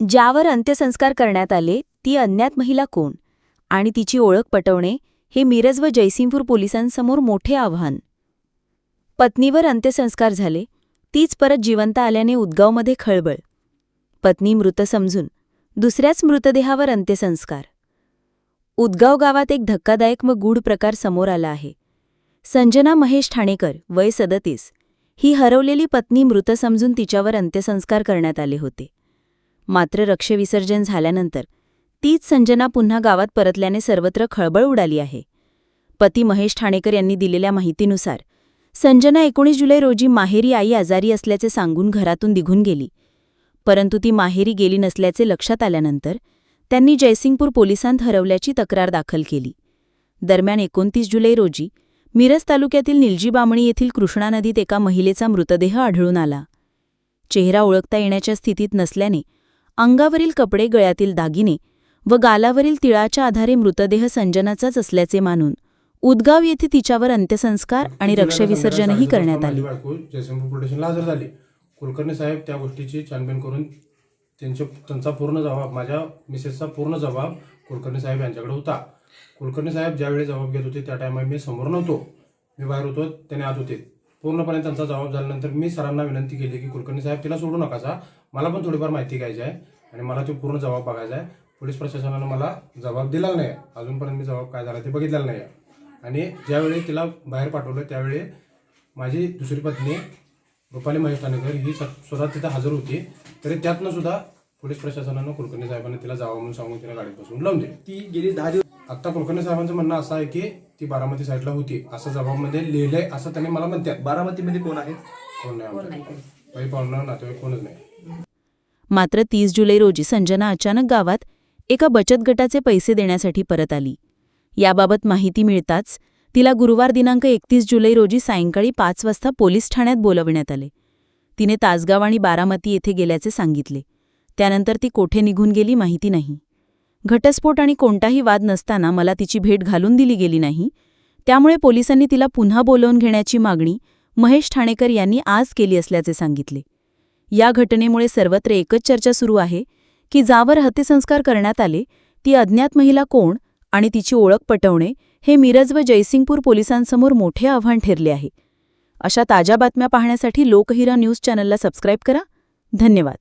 ज्यावर अंत्यसंस्कार करण्यात आले ती अज्ञात महिला कोण? आणि तिची ओळख पटवणे हे मिरज व जयसिंगपूर पोलिसांसमोर मोठे आव्हान. पत्नीवर अंत्यसंस्कार झाले तीच परत जिवंत आल्याने उदगावमध्ये खळबळ. पत्नी मृत समजून दुसऱ्याच मृतदेहावर अंत्यसंस्कार. उदगाव गावात एक धक्कादायक व गूढ प्रकार समोर आला आहे. संजना महेश ठाणेकर वय सदतीस ही हरवलेली पत्नी मृत समजून तिच्यावर अंत्यसंस्कार करण्यात आले होते. मात्र रक्षविसर्जन झाल्यानंतर तीच संजना पुन्हा गावात परतल्याने सर्वत्र खळबळ उडाली आहे. पती महेश ठाणेकर यांनी दिलेल्या माहितीनुसार संजना एकोणीस जुलै रोजी माहेरी आई आजारी असल्याचे सांगून घरातून निघून गेली. परंतु ती माहेरी गेली नसल्याचे लक्षात आल्यानंतर त्यांनी जयसिंगपूर पोलिसांत हरवल्याची तक्रार दाखल केली. दरम्यान एकोणतीस जुलै रोजी मिरज तालुक्यातील निलजीबामणी येथील कृष्णा नदीत एका महिलेचा मृतदेह आढळून आला. चेहरा ओळखता येण्याच्या स्थितीत नसल्याने अंगावरील कपडे गळ्यातील दागिने व गालावरील तिळाच्या आधारे मृतदेह संजनाचाच असल्याचे मानून उदगाव येथे तिच्यावर अंत्यसंस्कार आणि रक्षविसर्जनही करण्यात आले. हजर झाली. कुलकर्णी साहेब त्या गोष्टीची छानबीन करून त्यांचे त्यांचा पूर्ण जबाब माझ्या मिसेसचा पूर्ण जबाब कुलकर्णी साहेब यांच्याकडे होता. कुलकर्णी साहेब ज्यावेळी जबाब घेत होते त्या टायमा मी समोर नव्हतो. मी बाहेर होतो त्याने आत होते. पूर्णपणे त्यांचा जबाब झाल्यानंतर मी सरांना विनंती केली की कुलकर्णी साहेब तिला सोडू नकासा मला पण थोडीफार माहिती घ्यायची आहे आणि मला तो पूर्ण जबाब बघायचा आहे. पोलीस प्रशासनानं मला जबाब दिला नाही अजूनपर्यंत मी जबाब काय झाला ते बघितलेला नाही आणि ज्यावेळी तिला बाहेर पाठवलं त्यावेळी माझी दुसरी पत्नी रुपाली महेश ठाणेकर ही स- स्वतः तिथं हजर होती. तरी त्यातनं सुद्धा पोलीस प्रशासनानं कुलकर्णी साहेबांना तिला जावं म्हणून सांगून तिला गाडीत बसून लावून दिली. ती गेली दहा दिवस आता कुलकर्णी साहेबांचं म्हणणं असं आहे की ती बारामती साईडला होती. असं जबाबमध्ये लिहिलंय असं त्यांनी मला म्हणतात. बारामतीमध्ये कोण आहे कोण नाही आमच्याकडे. काही पाहुणं नातेवाईक कोणच नाही. मात्र तीस जुलै रोजी संजना अचानक गावात एका बचत गटाचे पैसे देण्यासाठी परत आली. याबाबत माहिती मिळताच तिला गुरुवार दिनांक एकतीस जुलै रोजी सायंकाळी पाच वाजता पोलीस ठाण्यात बोलवण्यात आले. तिने तासगाव आणि बारामती येथे गेल्याचे सांगितले. त्यानंतर ती कोठे निघून गेली माहिती नाही. घटस्फोट आणि कोणताही वाद नसताना मला तिची भेट घालून दिली गेली नाही. त्यामुळे पोलिसांनी तिला पुन्हा बोलवून घेण्याची मागणी महेश ठाणेकर यांनी आज केली असल्याचे सांगितले. या घटनेमुळे सर्वत्र एकच चर्चा सुरू आहे की जावर हत्यसंस्कार करण्यात आले ती अज्ञात महिला कोण आणि तिची ओळख पटवणे हे मिरज व जयसिंगपूर पोलिसांसमोर मोठे आव्हान ठरले आहे. अशा ताज्या बातम्या पाहण्यासाठी लोकहिरा न्यूज चॅनलला सबस्क्राईब करा. धन्यवाद.